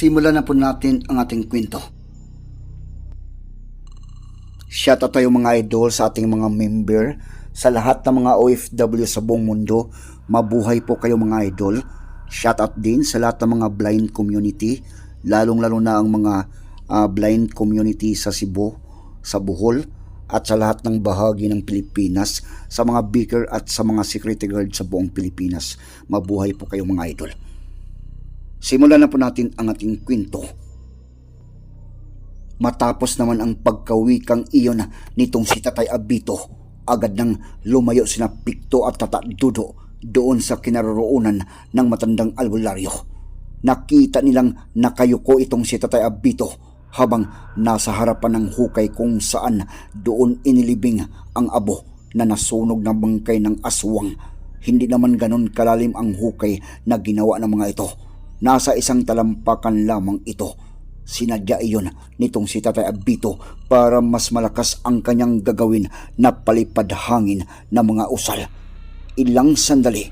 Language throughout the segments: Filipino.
Simulan na po natin ang ating kwento. Shoutout tayo mga idol sa ating mga member, sa lahat ng mga OFW sa buong mundo. Mabuhay po kayo mga idol. Shoutout din sa lahat ng mga blind community, lalong-lalo na ang mga ah, blind community sa Cebu, sa Bohol, at sa lahat ng bahagi ng Pilipinas, sa mga beaker at sa mga security guard sa buong Pilipinas. Mabuhay po kayo mga idol. Simulan na po natin ang ating kwento. Matapos naman ang pagkawikang iyon nitong si Tatay Abito, agad nang lumayo sina Pikto at Tata Dudo doon sa kinaroroonan ng matandang albularyo. Nakita nilang nakayuko itong si Tatay Abito habang nasa harapan ng hukay kung saan doon inilibing ang abo na nasunog na bangkay ng aswang. Hindi naman ganon kalalim ang hukay na ginawa ng mga ito. Nasa isang talampakan lamang ito. Sinadya iyon nitong si Tatay Abito para mas malakas ang kanyang gagawin na palipad hangin ng mga usal. Ilang sandali,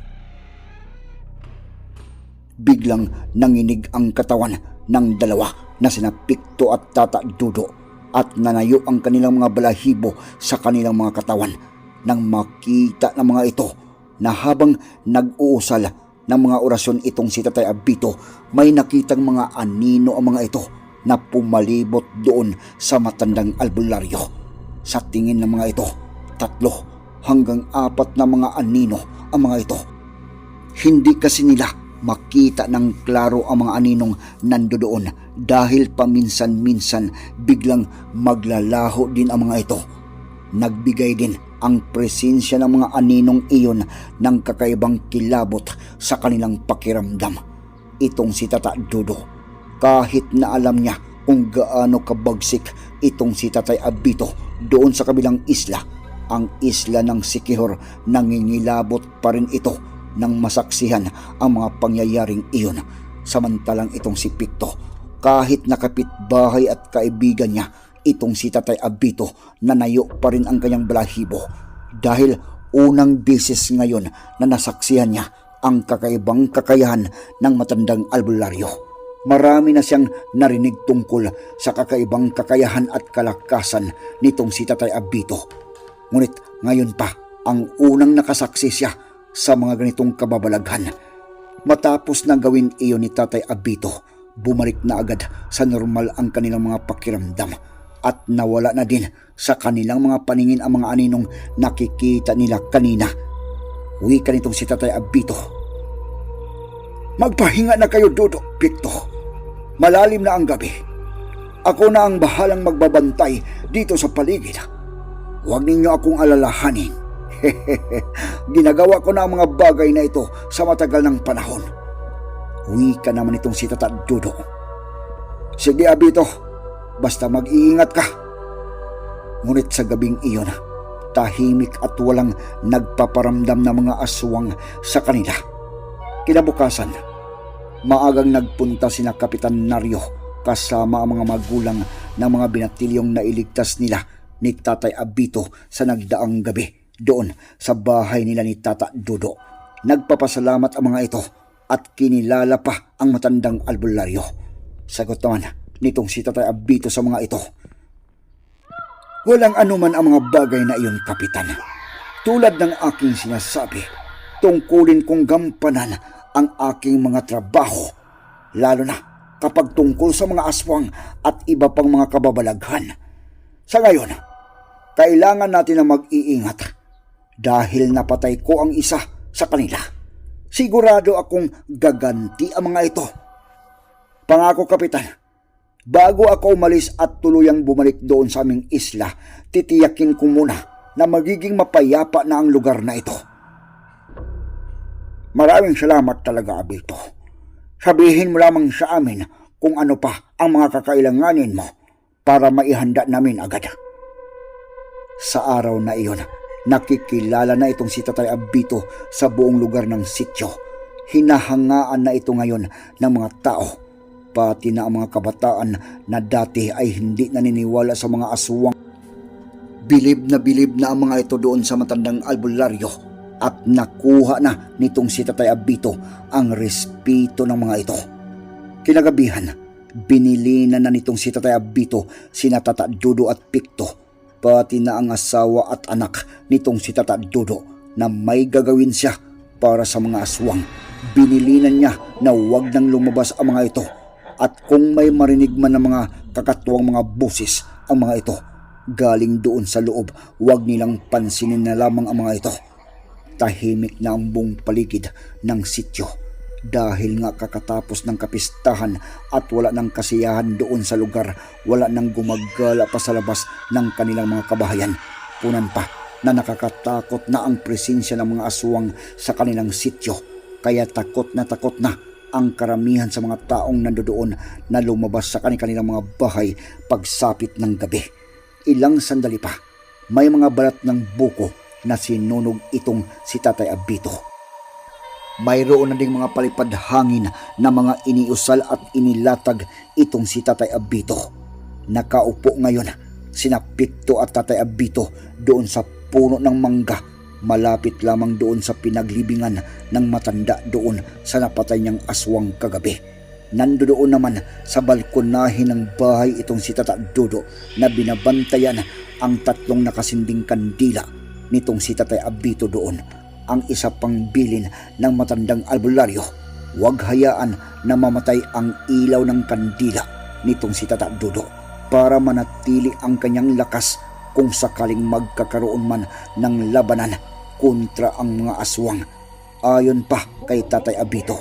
biglang nanginig ang katawan ng dalawa na sina Pikto at Tata Dudo at nanayo ang kanilang mga balahibo sa kanilang mga katawan nang makita ng mga ito na habang nag-uusal ng mga orasyon itong si Tatay Abito may nakitang mga anino ang mga ito na pumalibot doon sa matandang albularyo. Sa tingin ng mga ito, tatlo hanggang apat na mga anino ang mga ito. Hindi kasi nila makita ng klaro ang mga aninong nandoon dahil paminsan-minsan biglang maglalaho din ang mga ito. Nagbigay din ang presensya ng mga aninong iyon ng kakaibang kilabot sa kanilang pakiramdam. Itong si Tata Dudo kahit na alam niya kung gaano kabagsik itong si Tatay Abito doon sa kabilang isla, ang isla ng Sikihor nangingilabot pa rin ito nang masaksihan ang mga pangyayaring iyon. Samantalang itong si Pikto, kahit nakapit bahay at kaibigan niya, itong si Tatay Abito nanayo pa rin ang kanyang balahibo dahil unang beses ngayon na nasaksihan niya ang kakaibang kakayahan ng matandang albularyo. Marami na siyang narinig tungkol sa kakaibang kakayahan at kalakasan nitong si Tatay Abito. Ngunit ngayon pa ang unang nakasaksi siya sa mga ganitong kababalaghan. Matapos na gawin iyon ni Tatay Abito, bumalik na agad sa normal ang kanilang mga pakiramdam at nawala na din sa kanilang mga paningin ang mga aninong nakikita nila kanina. Wika nitong si Tatay Abito Magpahinga na kayo, Dodo, Pikto. Malalim na ang gabi. Ako na ang bahalang magbabantay dito sa paligid. Huwag ninyo akong alalahanin. Ginagawa ko na ang mga bagay na ito sa matagal ng panahon. Uwi ka naman itong si Tata Dodo. Sige, Abito. Basta mag-iingat ka. Ngunit sa gabing iyon, tahimik at walang nagpaparamdam na mga aswang sa kanila. Kinabukasan, maagang nagpunta sina Kapitan Naryo kasama ang mga magulang ng mga binatilyong nailigtas nila ni Tatay Abito sa nagdaang gabi doon sa bahay nila ni Tata Dudo. Nagpapasalamat ang mga ito at kinilala pa ang matandang albularyo. Sagot naman nitong si Tatay Abito sa mga ito. Walang anuman ang mga bagay na iyon, Kapitan. Tulad ng aking sinasabi, tungkulin kong gampanan ang aking mga trabaho, lalo na kapag tungkol sa mga aswang at iba pang mga kababalaghan. Sa ngayon, kailangan natin na mag-iingat dahil napatay ko ang isa sa kanila. Sigurado akong gaganti ang mga ito. Pangako, Kapitan, bago ako umalis at tuluyang bumalik doon sa aming isla, titiyakin ko muna na magiging mapayapa na ang lugar na ito. Maraming salamat talaga, Abito. Sabihin mo lamang sa amin kung ano pa ang mga kakailanganin mo para maihanda namin agad. Sa araw na iyon, nakikilala na itong si Tatay Abito sa buong lugar ng sityo. Hinahangaan na ito ngayon ng mga tao, pati na ang mga kabataan na dati ay hindi naniniwala sa mga aswang. Bilib na bilib na ang mga ito doon sa matandang albularyo at nakuha na nitong si Tatay Abito ang respeto ng mga ito. Kinagabihan, Binili na na nitong si Tatay Abito, sina Tata Dudo at Pikto, pati na ang asawa at anak nitong si Tata Dudo na may gagawin siya para sa mga aswang. Binilinan niya na huwag nang lumabas ang mga ito at kung may marinig man ng mga kakatuwang mga busis ang mga ito, galing doon sa loob, huwag nilang pansinin na lamang ang mga ito. Tahimik na ang buong paligid ng sityo dahil nga kakatapos ng kapistahan at wala ng kasiyahan doon sa lugar, wala nang gumagala pa sa labas ng kanilang mga kabahayan. Punan pa na nakakatakot na ang presensya ng mga aswang sa kanilang sityo, kaya takot na takot na ang karamihan sa mga taong nandoon na lumabas sa kanilang mga bahay pagsapit ng gabi. Ilang sandali pa, may mga balat ng buko na sinunog itong si Tatay Abito. Mayroon na ding mga palipad hangin na mga iniusal at inilatag itong si Tatay Abito. Nakaupo ngayon sina Pikto at Tatay Abito doon sa puno ng mangga malapit lamang doon sa pinaglibingan ng matanda doon sa napatay niyang aswang kagabi. Nandoon naman sa balkonahin ng bahay itong si Tata Dodo na binabantayan ang tatlong nakasinding kandila nitong si Tatay Abito doon ang isa pang bilin ng matandang albularyo. Huwag hayaan na mamatay ang ilaw ng kandila nitong si Tata Dudo para manatili ang kanyang lakas kung sakaling magkakaroon man ng labanan kontra ang mga aswang. Ayon pa kay Tatay Abito,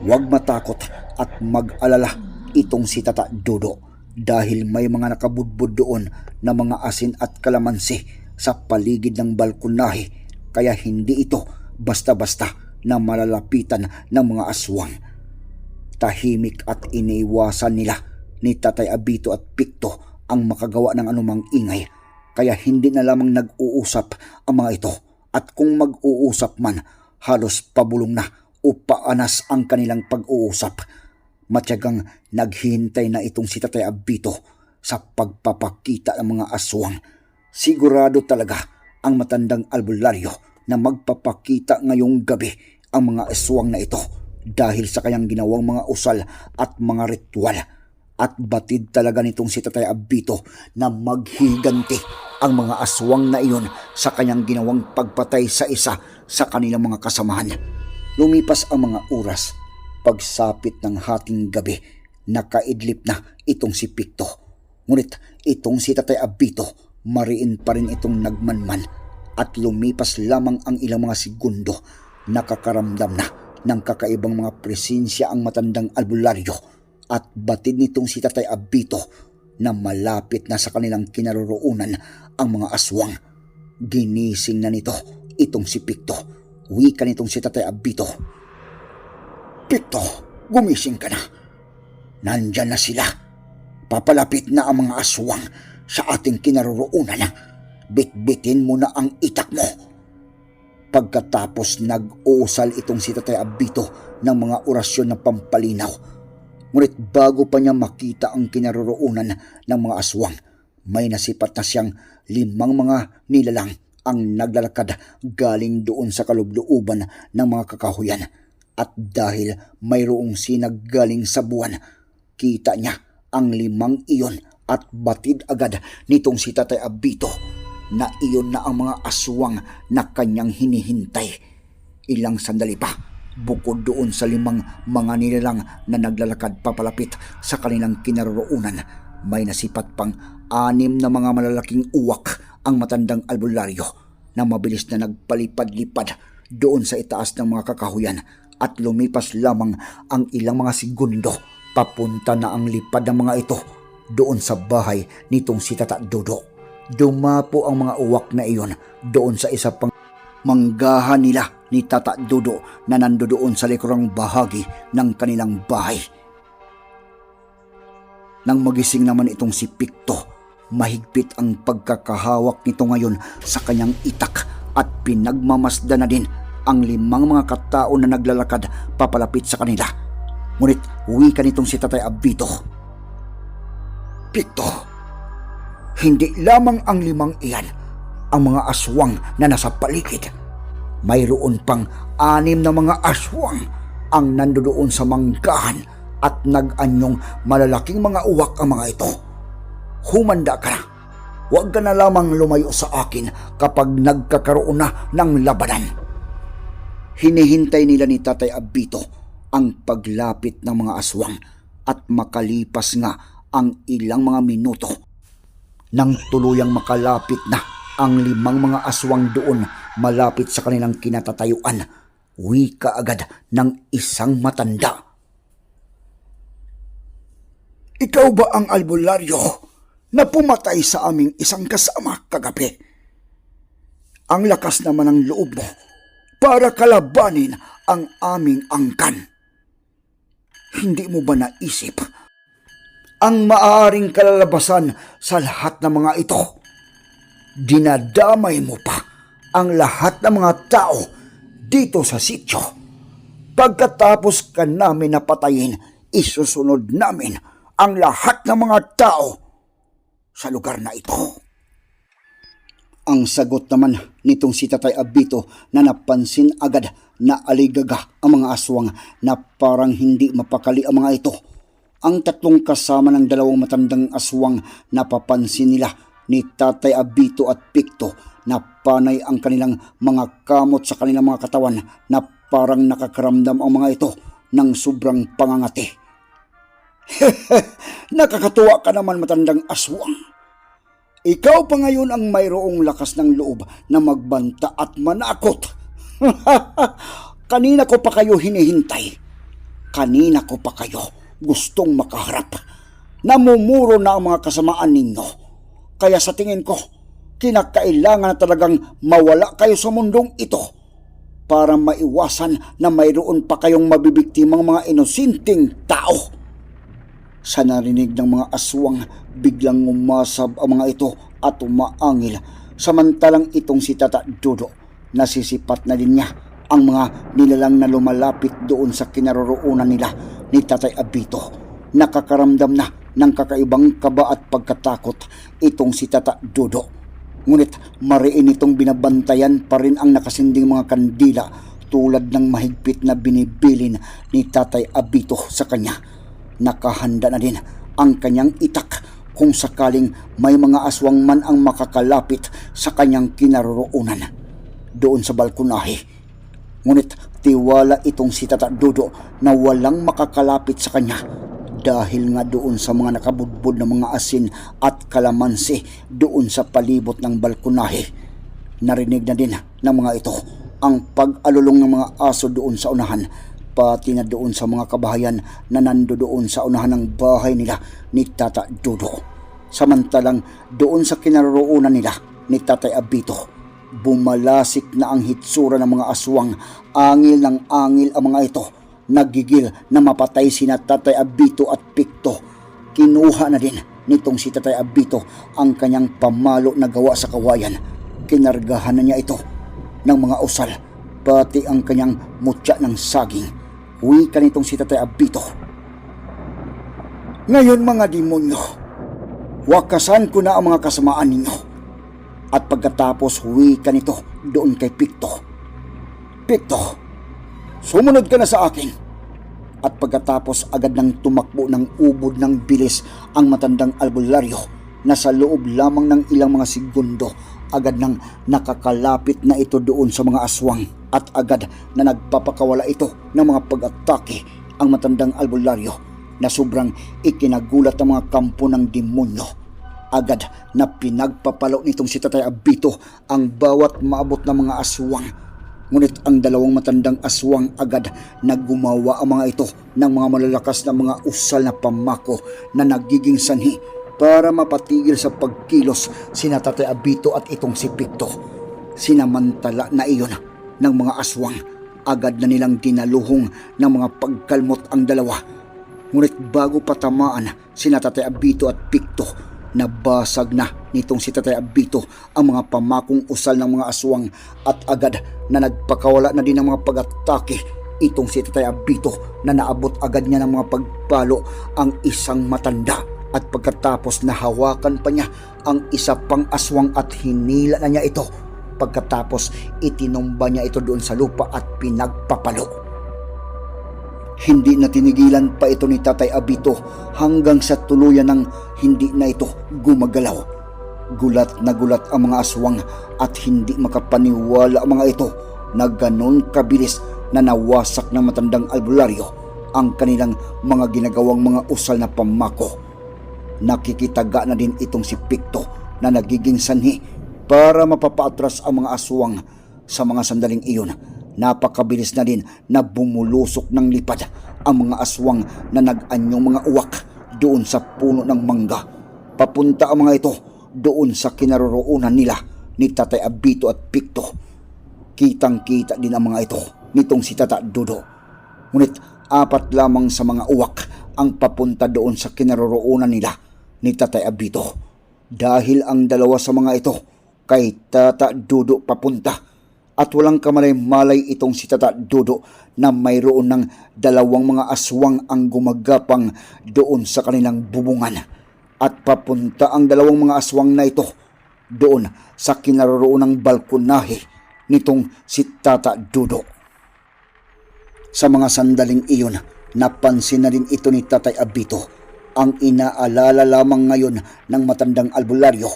huwag matakot at mag-alala itong si Tata Dudo dahil may mga nakabudbud doon na mga asin at kalamansi sa paligid ng balkonahe kaya hindi ito basta-basta na malalapitan ng mga aswang. Tahimik at iniiwasan nila ni Tatay Abito at Pikto ang makagawa ng anumang ingay kaya hindi na lamang nag-uusap ang mga ito at kung mag-uusap man halos pabulong na o paanas ang kanilang pag-uusap. Matyagang naghihintay na itong si Tatay Abito sa pagpapakita ng mga aswang. Sigurado talaga ang matandang albularyo na magpapakita ngayong gabi ang mga aswang na ito dahil sa kanyang ginawang mga usal at mga ritual. At batid talaga nitong si Tatay Abito na maghiganti ang mga aswang na iyon sa kanyang ginawang pagpatay sa isa sa kanilang mga kasamahan. Lumipas ang mga oras, pagsapit ng hating gabi, nakaidlip na itong si Pikto. Ngunit itong si Tatay Abito, mariin pa rin itong nagmanman at lumipas lamang ang ilang mga segundo, nakakaramdam na ng kakaibang mga presensya ang matandang albularyo at batid nitong si Tatay Abito na malapit na sa kanilang kinaroroonan ang mga aswang. Ginising na nito itong si Pikto. Wika nitong si Tatay Abito. Pikto, gumising ka na. Nandyan na sila. Papalapit na ang mga aswang sa ating kinaroroonan. Bitbitin mo na ang itak mo. Pagkatapos nag-uusal itong si Tatay Abito ng mga orasyon na pampalinaw. Ngunit bago pa niya makita ang kinaroroonan ng mga aswang, may nasipat na siyang limang mga nilalang ang naglalakad galing doon sa kalubluuban ng mga kakahuyan. At dahil mayroong sinag galing sa buwan, kita niya ang limang iyon at batid agad nitong si Tatay Abito na iyon na ang mga aswang na kanyang hinihintay. Ilang sandali pa, bukod doon sa limang mga nilalang na naglalakad papalapit sa kanilang kinaroroonan, may nasipat pang anim na mga malalaking uwak ang matandang albularyo na mabilis na nagpalipad-lipad doon sa itaas ng mga kakahuyan at lumipas lamang ang ilang mga segundo papunta na ang lipad ng mga ito doon sa bahay nitong si Tata Dodo. Dumapo ang mga uwak na iyon doon sa isa pang manggahan nila ni Tata Dodo na nandoon sa likurang bahagi ng kanilang bahay. Nang magising naman itong si Pikto, mahigpit ang pagkakahawak nito ngayon sa kanyang itak at pinagmamasda na din ang limang mga katao na naglalakad papalapit sa kanila. Ngunit wika nitong si Tatay Abito. Pikto, hindi lamang ang limang iyan ang mga aswang na nasa paligid. Mayroon pang anim na mga aswang ang nandoon sa manggahan at nag-anyong malalaking mga uwak ang mga ito. Humanda ka na. Huwag ka na lamang lumayo sa akin kapag nagkakaroon na ng labanan. Hinihintay nila ni Tatay Abito ang paglapit ng mga aswang at makalipas nga ang ilang mga minuto nang tuluyang makalapit na ang limang mga aswang doon malapit sa kanilang kinatatayuan, wika agad ng isang matanda. Ikaw ba ang albularyo na pumatay sa aming isang kasama kagabi? Ang lakas naman ng loob mo para kalabanin ang aming angkan. Hindi mo ba naisip ang maaaring kalalabasan sa lahat ng mga ito? Dinadamay mo pa ang lahat ng mga tao dito sa sityo. Pagkatapos ka namin napatayin, isusunod namin ang lahat ng mga tao sa lugar na ito. Ang sagot naman nitong si Tatay Abito na napansin agad na aligaga ang mga aswang na parang hindi mapakali ang mga ito. Ang tatlong kasama ng dalawang matandang aswang napapansin nila ni Tatay Abito at Pikto na panay ang kanilang mga kamot sa kanilang mga katawan na parang nakakaramdam ang mga ito ng sobrang pangangati. Nakakatuwa ka naman matandang aswang. Ikaw pa ngayon ang mayroong lakas ng loob na magbanta at manakot. Kanina ko pa kayo hinihintay. Kanina ko pa kayo gustong makaharap. Namumuro na ang mga kasamaan ninyo. Kaya sa tingin ko, kinakailangan na talagang mawala kayo sa mundong ito para maiwasan na mayroon pa kayong mabibiktimang mga inosinting tao. Sa narinig ng mga aswang, biglang umasab ang mga ito at umaangil. Samantalang itong si Tata Dodo, nasisipat na din niya ang mga nilalang na lumalapit doon sa kinaroroonan nila ni Tatay Abito. Nakakaramdam na ng kakaibang kaba at pagkatakot itong si Tata Dodo. Ngunit mariin itong binabantayan pa rin ang nakasinding mga kandila tulad ng mahigpit na binibilin ni Tatay Abito sa kanya nakahanda na din ang kanyang itak kung sakaling may mga aswang man ang makakalapit sa kanyang kinaroroonan doon sa balkonahe. Ngunit tiwala itong si Tata Dodo na walang makakalapit sa kanya dahil nga doon sa mga nakabudbud na mga asin at kalamansi doon sa palibot ng balkonahe. Narinig na din ng mga ito ang pag-alulong ng mga aso doon sa unahan pati na doon sa mga kabahayan na nando doon sa unahan ng bahay nila ni Tata Dodo. Samantalang doon sa kinaroroonan nila ni Tatay Abito, bumalasik na ang hitsura ng mga aswang, angil ng angil ang mga ito, nagigil na mapatay sina Tatay Abito at Pikto. Kinuha na din nitong si Tatay Abito ang kanyang pamalo na gawa sa kawayan. Kinargahan na niya ito ng mga usal, pati ang kanyang mutya ng saging wika nitong si Tatay Abito. Ngayon mga demonyo, wakasan ko na ang mga kasamaan ninyo. At pagkatapos wika nito doon kay Pikto. Pikto, sumunod ka na sa akin. At pagkatapos agad nang tumakbo ng ubod ng bilis ang matandang albularyo na sa loob lamang ng ilang mga segundo agad nang nakakalapit na ito doon sa mga aswang at agad na nagpapakawala ito ng mga pag-atake ang matandang albularyo na sobrang ikinagulat ang mga kampo ng demonyo. Agad na pinagpapalo nitong si Tatay Abito ang bawat maabot na mga aswang. Ngunit ang dalawang matandang aswang agad na gumawa ang mga ito ng mga malalakas na mga usal na pamako na nagiging sanhi para mapatigil sa pagkilos sina Tatay Abito at itong si Picto. Sinamantala na iyon ng mga aswang. Agad na nilang dinaluhong ng mga pagkalmot ang dalawa. Ngunit bago patamaan sina Tatay Abito at Picto, nabasag na nitong si Tatay Abito ang mga pamakong usal ng mga aswang at agad na nagpakawala na din ng mga pag-atake itong si Tatay Abito na naabot agad niya ng mga pagpalo ang isang matanda at pagkatapos nahawakan pa niya ang isa pang aswang at hinila na niya ito Pagkatapos itinumba niya ito doon sa lupa at pinagpapalo. Hindi na tinigilan pa ito ni Tatay Abito hanggang sa tuluyan ng hindi na ito gumagalaw. Gulat na gulat ang mga aswang at hindi makapaniwala ang mga ito na ganon kabilis na nawasak ng matandang albularyo ang kanilang mga ginagawang mga usal na pamako. Nakikitaga na din itong si Pikto na nagiging sanhi para mapapaatras ang mga aswang sa mga sandaling iyon. Napakabilis na din na bumulusok ng lipad ang mga aswang na nag-anyong mga uwak doon sa puno ng mangga. Papunta ang mga ito doon sa kinaroroonan nila ni Tatay Abito at Pikto. Kitang-kita din ang mga ito nitong si Tata Dudo. Ngunit apat lamang sa mga uwak ang papunta doon sa kinaroroonan nila ni Tatay Abito. Dahil ang dalawa sa mga ito kay Tata Dudo papunta at walang kamalay-malay itong si Tata Dudo na mayroon ng dalawang mga aswang ang gumagapang doon sa kanilang bubungan. At papunta ang dalawang mga aswang na ito doon sa kinaroroon ng balkonahe nitong si Tata Dudo. Sa mga sandaling iyon, napansin na rin ito ni Tatay Abito. Ang inaalala lamang ngayon ng matandang albularyo,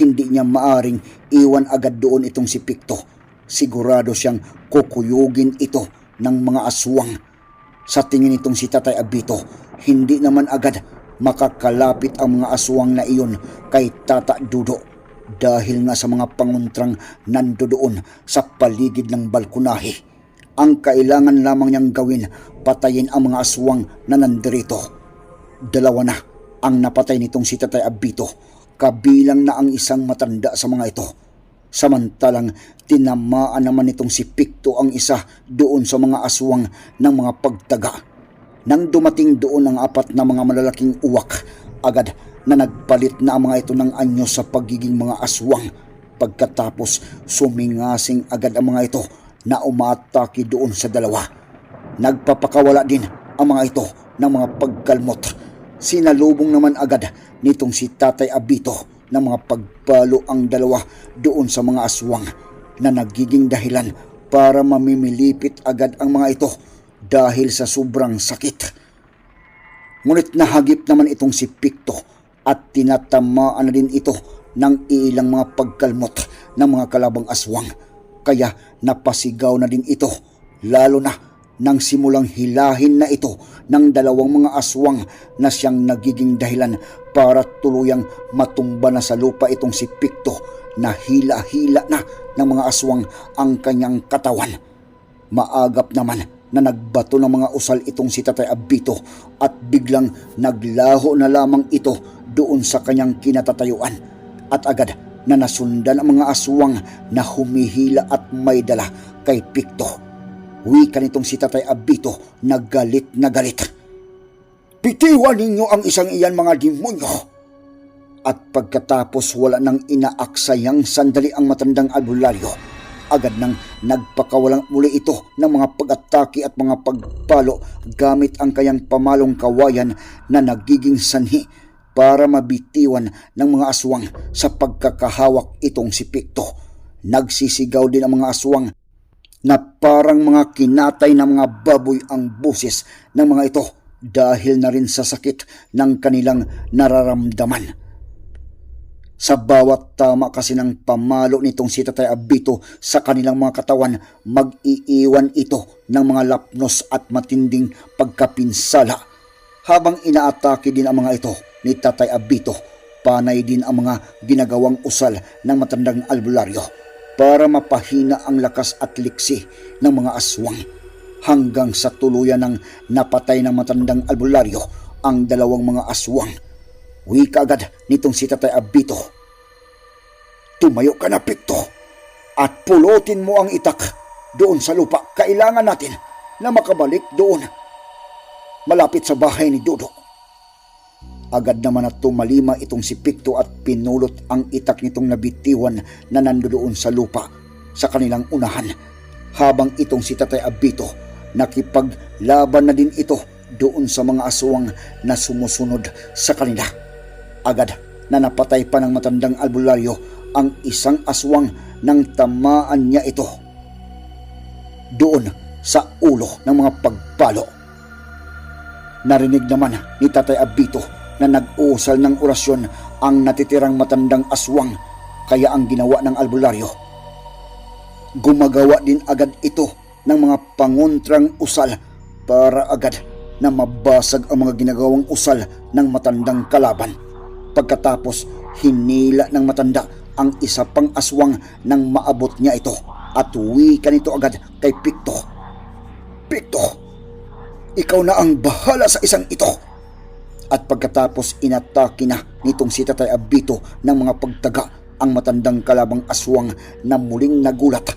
hindi niya maaring iwan agad doon itong si Pikto. Sigurado siyang kukuyugin ito ng mga aswang. Sa tingin nitong si Tatay Abito, hindi naman agad makakalapit ang mga aswang na iyon kay Tata Dudo dahil nga sa mga panguntrang nando doon sa paligid ng balkonahe. Ang kailangan lamang niyang gawin, patayin ang mga aswang na nandirito. Dalawa na ang napatay nitong si Tatay Abito, kabilang na ang isang matanda sa mga ito. Samantalang tinamaan naman nitong si Pikto ang isa doon sa mga aswang ng mga pagtaga. Nang dumating doon ang apat na mga malalaking uwak, agad na nagpalit na ang mga ito ng anyo sa pagiging mga aswang. Pagkatapos sumingasing agad ang mga ito na umatake doon sa dalawa. Nagpapakawala din ang mga ito ng mga pagkalmot. Sinalubong naman agad nitong si Tatay Abito ng mga pagpalo ang dalawa doon sa mga aswang na nagiging dahilan para mamimilipit agad ang mga ito dahil sa sobrang sakit. Ngunit nahagip naman itong si Pikto at tinatamaan na din ito ng ilang mga pagkalmot ng mga kalabang aswang. Kaya napasigaw na din ito lalo na nang simulang hilahin na ito ng dalawang mga aswang na siyang nagiging dahilan para tuluyang matumba na sa lupa itong si Pikto na hila-hila na ng mga aswang ang kanyang katawan. Maagap naman na nagbato ng mga usal itong si Tatay Abito at biglang naglaho na lamang ito doon sa kanyang kinatatayuan at agad na nasundan ang mga aswang na humihila at may dala kay Pikto. Wika nitong si Tatay Abito na galit na galit. Bitiwan ninyo ang isang iyan mga demonyo. At pagkatapos wala nang inaaksayang sandali ang matandang albularyo, agad nang nagpakawalang muli ito ng mga pag-atake at mga pagpalo gamit ang kayang pamalong kawayan na nagiging sanhi para mabitiwan ng mga aswang sa pagkakahawak itong si Pikto. Nagsisigaw din ang mga aswang na parang mga kinatay na mga baboy ang busis ng mga ito dahil na rin sa sakit ng kanilang nararamdaman. Sa bawat tama kasi ng pamalo nitong si Tatay Abito sa kanilang mga katawan, mag-iiwan ito ng mga lapnos at matinding pagkapinsala. Habang inaatake din ang mga ito ni Tatay Abito, panay din ang mga ginagawang usal ng matandang albularyo para mapahina ang lakas at liksi ng mga aswang hanggang sa tuluyan ng napatay ng matandang albularyo ang dalawang mga aswang. Wika agad nitong si Tatay Abito. Tumayo ka na, Pikto, at pulutin mo ang itak doon sa lupa. Kailangan natin na makabalik doon. Malapit sa bahay ni Dodo. Agad naman at tumalima itong si Pikto at pinulot ang itak nitong nabitiwan na nandoon sa lupa sa kanilang unahan. Habang itong si Tatay Abito nakipaglaban na din ito doon sa mga aswang na sumusunod sa kanila. Agad na napatay pa ng matandang albularyo ang isang aswang nang tamaan niya ito. Doon sa ulo ng mga pagpalo. Narinig naman ni Tatay Abito na nag-uusal ng orasyon ang natitirang matandang aswang kaya ang ginawa ng albularyo. Gumagawa din agad ito ng mga pangontrang usal para agad na mabasag ang mga ginagawang usal ng matandang kalaban. Pagkatapos, hinila ng matanda ang isa pang aswang nang maabot niya ito at wika nito agad kay Pikto. Pikto, ikaw na ang bahala sa isang ito. At pagkatapos inatake na nitong si Tatay Abito ng mga pagtaga ang matandang kalabang aswang na muling nagulat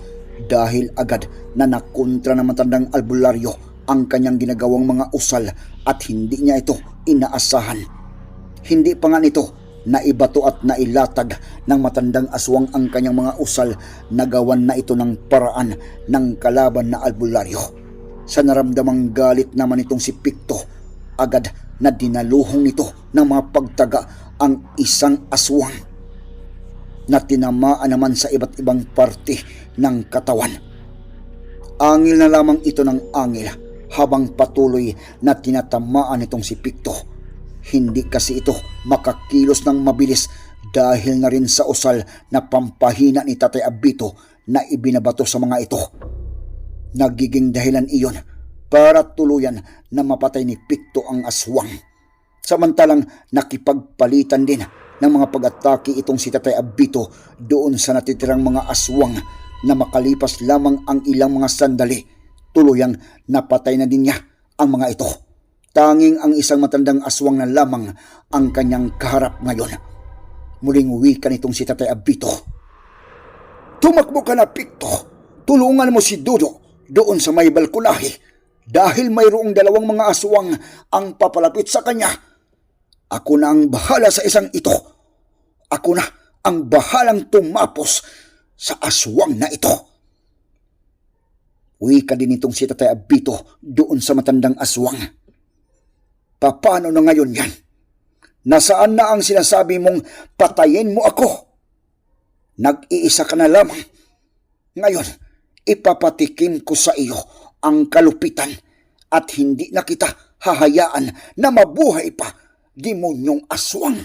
dahil agad na nakontra ng matandang albularyo ang kanyang ginagawang mga usal at hindi niya ito inaasahan. Hindi pa nga nito naibato at nailatag ng matandang aswang ang kanyang mga usal nagawan na ito ng paraan ng kalaban na albularyo. Sa naramdamang galit naman itong si Pikto, agad na dinaluhong nito ng mga pagtaga ang isang aswang na tinamaan naman sa iba't ibang parte ng katawan. Angil na lamang ito ng angil habang patuloy na tinatamaan itong si Pikto. Hindi kasi ito makakilos ng mabilis dahil na rin sa usal na pampahina ni Tatay Abito na ibinabato sa mga ito. Nagiging dahilan iyon para tuluyan na mapatay ni Pikto ang aswang. Samantalang nakipagpalitan din ng mga pag-atake itong si Tatay Abito doon sa natitirang mga aswang na makalipas lamang ang ilang mga sandali, tuluyang napatay na din niya ang mga ito. Tanging ang isang matandang aswang na lamang ang kanyang kaharap ngayon. Muling wika nitong si Tatay Abito. Tumakbo ka na, Pikto. Tulungan mo si Dudo doon sa may balkonahe dahil mayroong dalawang mga aswang ang papalapit sa kanya. Ako na ang bahala sa isang ito. Ako na ang bahalang tumapos sa aswang na ito. Wika din itong si Tatay Abito doon sa matandang aswang. Paano na ngayon yan? Nasaan na ang sinasabi mong patayin mo ako? Nag-iisa ka na lamang. Ngayon, ipapatikim ko sa iyo ang kalupitan at hindi na kita hahayaan na mabuhay pa demonyong aswang.